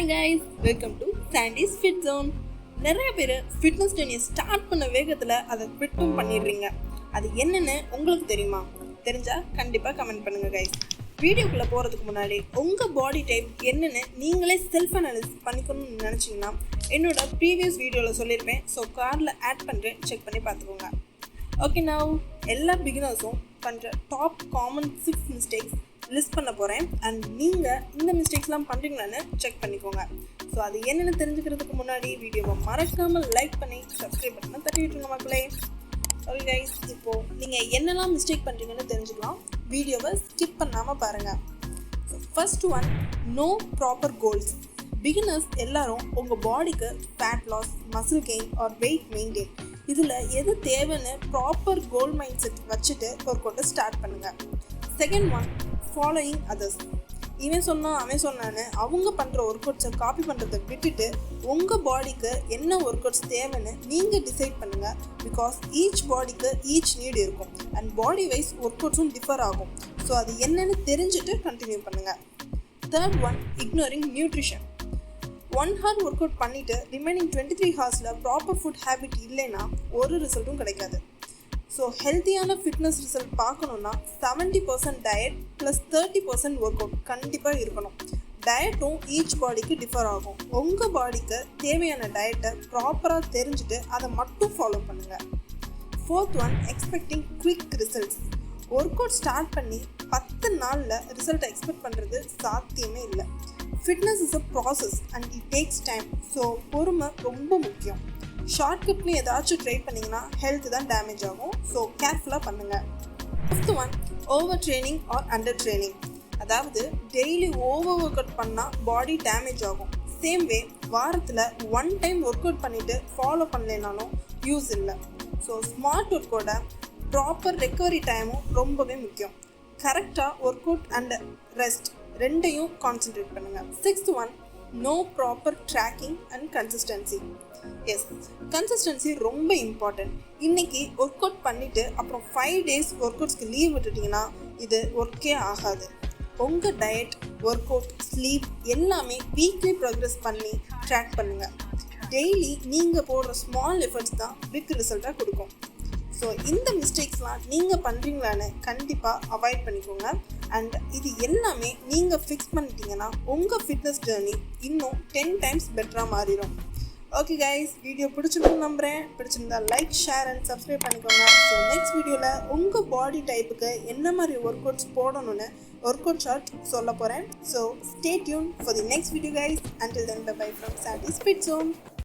Hi guys welcome to Sandy's fit zone நிறைய பேர் fitness ஜேர்னியை ஸ்டார்ட் பண்ண வேகத்தில் அதை ஃபிட்டும் பண்ணிடுறீங்க. அது என்னென்னு உங்களுக்கு தெரியுமா? தெரிஞ்சால் கண்டிப்பாக கமெண்ட் பண்ணுங்கள் கைஸ் வீடியோக்குள்ளே போகிறதுக்கு முன்னாடி உங்கள் பாடி டைப் என்னென்னு நீங்களே செல்ஃப் அனாலிசிஸ் பண்ணிக்கணும்னு நினச்சிங்கன்னா என்னோட ப்ரீவியஸ் வீடியோவில் சொல்லியிருப்பேன். ஸோ கார்டில் ஆட் பண்ணுறேன் செக் பண்ணி பார்த்துக்கோங்க. ஓகே நான் எல்லா பிகினர்ஸும் பண்ணுற top common six mistakes list பண்ண போகிறேன் அண்ட் நீங்கள் இந்த மிஸ்டேக்ஸ்லாம் பண்ணுறீங்களான்னு செக் பண்ணிக்கோங்க. ஸோ அது என்னென்னு தெரிஞ்சுக்கிறதுக்கு முன்னாடி வீடியோவை மறக்காமல் லைக் பண்ணி சப்ஸ்கிரைப் பண்ணால் தட்டி விட்டுருங்க மக்களே. ஓகே கைஸ் இப்போது நீங்கள் என்னெல்லாம் மிஸ்டேக் பண்ணுறீங்கன்னு தெரிஞ்சுக்கலாம். வீடியோவை ஸ்கிப் பண்ணாமல் பாருங்கள் first one no proper goals beginners எல்லாரும் உங்கள் பாடிக்கு fat loss muscle gain or weight maintain இதில் எது தேவைன்னு ப்ராப்பர் கோல் மைண்ட் செட் வச்சுட்டு ஒர்க் அவுட்டை ஸ்டார்ட் பண்ணுங்கள் செகண்ட் ஒன் ஃபாலோயிங் அதர்ஸ் இவன் சொன்னான் அவன் சொன்னான்னு அவங்க பண்ணுற ஒர்க் அவுட்ஸை காப்பி பண்ணுறதை விட்டுட்டு உங்கள் பாடிக்கு என்ன ஒர்க் அவுட்ஸ் தேவைன்னு நீங்கள் டிசைட் பண்ணுங்கள் பிகாஸ் ஈச் பாடிக்கு ஈச் நீடு இருக்கும். அண்ட் பாடி வைஸ் ஒர்க் அவுட்ஸும் டிஃபர் ஆகும். ஸோ அது என்னன்னு தெரிஞ்சுட்டு கண்டினியூ பண்ணுங்கள் third one ignoring nutrition one hour work out பண்ணிவிட்டு ரிமைனிங் டுவெண்ட்டி த்ரீ ஹவர்ஸில் ப்ராப்பர் ஃபுட் ஹேபிட் இல்லைன்னா ஒரு ரிசல்ட்டும் கிடைக்காது. ஸோ ஹெல்த்தியான ஃபிட்னஸ் ரிசல்ட் பார்க்கணுன்னா seventy percent diet plus thirty percent work out கண்டிப்பாக இருக்கணும். டயட்டும் ஈச் பாடிக்கு டிஃபர் ஆகும். உங்கள் பாடிக்கு தேவையான டயட்டை ப்ராப்பராக தெரிஞ்சுட்டு அதை மட்டும் ஃபாலோ பண்ணுங்கள் fourth one expecting quick results work out start பண்ணி பத்து நாளில் ரிசல்ட்டை எக்ஸ்பெக்ட் பண்ணுறது சாத்தியமே இல்லை. Fitness is a process and it takes time so பொறுமை ரொம்ப முக்கியம். ஷார்ட்கட்னு ஏதாச்சும் ட்ரை பண்ணிங்கன்னா ஹெல்த் தான் டேமேஜ் ஆகும். ஸோ கேர்ஃபுல்லாக பண்ணுங்கள் fifth one over training or under training அதாவது டெய்லி ஓவர் ஒர்க் அவுட் பண்ணால் பாடி டேமேஜ் ஆகும். சேம் வே வாரத்தில் ஒன் டைம் ஒர்க் அவுட் பண்ணிவிட்டு ஃபாலோ பண்ணலைனாலும் யூஸ் இல்லை. ஸோ ஸ்மார்ட் ஒர்க்கோட ப்ராப்பர் ரெக்கவரி டைமும் ரொம்பவே முக்கியம். கரெக்டாக ஒர்க் அவுட் அண்ட் ரெஸ்ட் ரெண்டையும் கான்சென்ட்ரேட் பண்ணுங்கள் sixth one no proper tracking and consistency yes consistency ரொம்ப இம்பார்ட்டன்ட் இன்னைக்கு ஒர்க் அவுட் பண்ணிவிட்டு அப்புறம் ஃபைவ் டேஸ் ஒர்க் அவுட்ஸ்க்கு லீவ் விட்டுட்டிங்கன்னா இது ஒர்க்கே ஆகாது. உங்கள் டயட் ஒர்க் அவுட் ஸ்லீப் எல்லாமே வீக்லி ப்ரோக்ரஸ் பண்ணி ட்ராக் பண்ணுங்கள் டெய்லி நீங்கள் போடுற ஸ்மால் எஃபர்ட்ஸ் தான் பிக் ரிசல்ட்டாக கொடுக்கும். ஸோ இந்த மிஸ்டேக்ஸ்லாம் நீங்கள் பண்ணுறீங்களான்னு கண்டிப்பாக அவாய்ட் பண்ணிக்கோங்க. அண்ட் இது எல்லாமே நீங்கள் ஃபிக்ஸ் பண்ணிட்டீங்கன்னா உங்கள் ஃபிட்னஸ் ஜேர்னி இன்னும் டென் டைம்ஸ் பெட்டராக மாறிடும் ஓகே கைஸ் வீடியோ பிடிச்சிருக்குன்னு நம்புகிறேன் பிடிச்சிருந்தா லைக் ஷேர் அண்ட் சப்ஸ்கிரைப் பண்ணிக்கோங்க. ஸோ நெக்ஸ்ட் வீடியோவில் உங்கள் பாடி டைப்புக்கு என்ன மாதிரி ஒர்க் அவுட்ஸ் போடணும்னு ஒர்க் அவுட் ஷார்ட் சொல்ல போகிறேன் so stay tuned for the next video guys until then bye from Sandy so